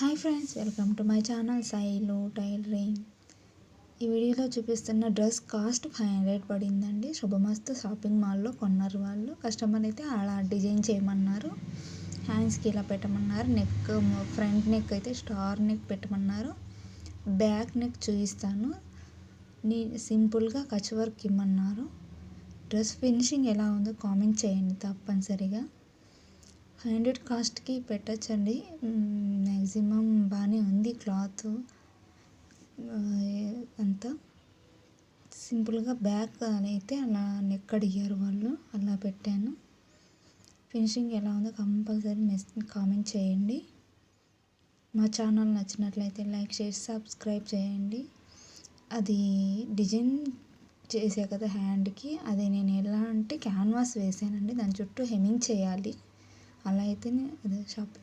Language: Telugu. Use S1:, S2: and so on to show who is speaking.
S1: Hi friends welcome to my channel సైలో tailoring ఈ వీడియోలో చూపిస్తున్న డ్రెస్ కాస్ట్ ఫైవ్ హండ్రెడ్ పడిందండి. శుభమస్తు షాపింగ్ మాల్లో కొన్నారు వాళ్ళు. కస్టమర్ అయితే అలా డిజైన్ చేయమన్నారు. హ్యాండ్స్కి ఇలా పెట్టమన్నారు. నెక్ ఫ్రంట్ నెక్ అయితే స్టార్ నెక్ పెట్టమన్నారు. బ్యాక్ నెక్ చూపిస్తాను. నీ సింపుల్గా కచ్ వర్క్ ఇమ్మన్నారు. డ్రెస్ ఫినిషింగ్ ఎలా ఉందో కామెంట్ చేయండి తప్పనిసరిగా. ఫైవ్ హండ్రెడ్ కాస్ట్కి పెట్టచ్చండి. మ్యాక్సిమం బాగానే ఉంది క్లాత్. అంతా. సింపుల్గా బ్యాక్ అయితే అలా నెక్ అడిగారు వాళ్ళు అలా పెట్టాను. ఫినిషింగ్ ఎలా ఉందో కంపల్సరీ మెస్ కామెంట్ చేయండి. మా ఛానల్ నచ్చినట్లయితే లైక్ చేసి సబ్స్క్రైబ్ చేయండి. అది డిజైన్ చేసే కదా హ్యాండ్కి అది నేను ఎలా అంటే క్యాన్వాస్ వేసానండి. దాని చుట్టూ హెమింగ్ చేయాలి. అలా అయితేనే అదే షాప్